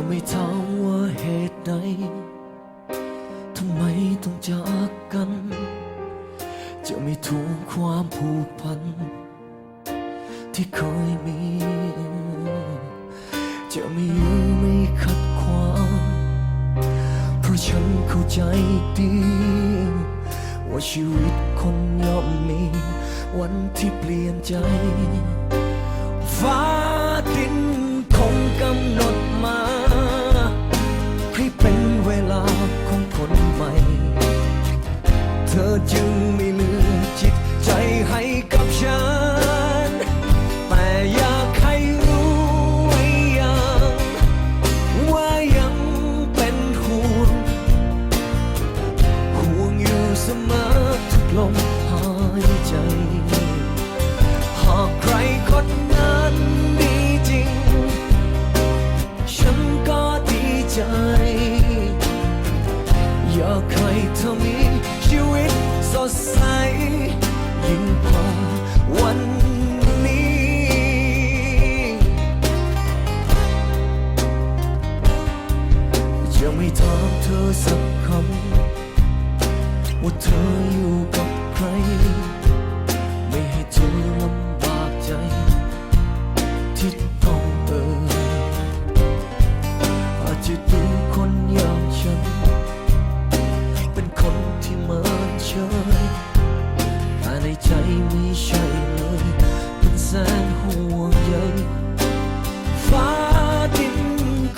จะไม่ถามว่าเหตุใด ทำไมต้องจากกัน จะไม่ทวงความผูกพัน ที่เคยมี จะไม่ยื้อไม่ขัดขวางเพราะฉันเข้าใจดี ว่าชีวิตคนย่อมมี วันที่เปลี่ยนใจ ฟ้าดินคงกำหนด ใจ หากใครคนนั้นดีจริง ฉันก็ดีใจ อยากให้เธอมีชีวิตสดใส ยิ่งพอวันนี้จะไม่ถามเธอสักคำว่าเธอ ที่ต้องเอ่ยอาจจะดูคนอย่างฉัน เป็นคนที่เมินเฉยแต่ในใจไม่ใช่เลยเป็นแสนห่วงใยฟ้าดิน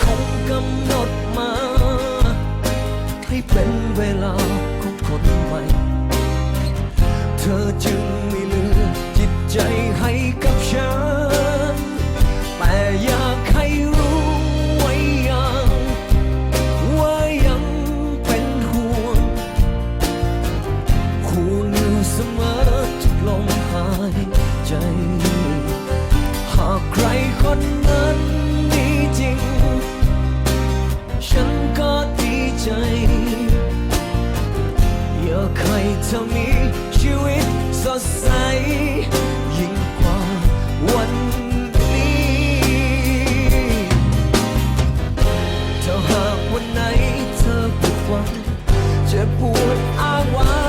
คงกำหนดมา ให้เป็นเวลาของคนใหม่ เธอจึง เธอมีชีวิตสดใส ยิ่งกว่าวันนี้ถ้าหากวันไหนเธอผิดหวังจะบปวดอาว้าง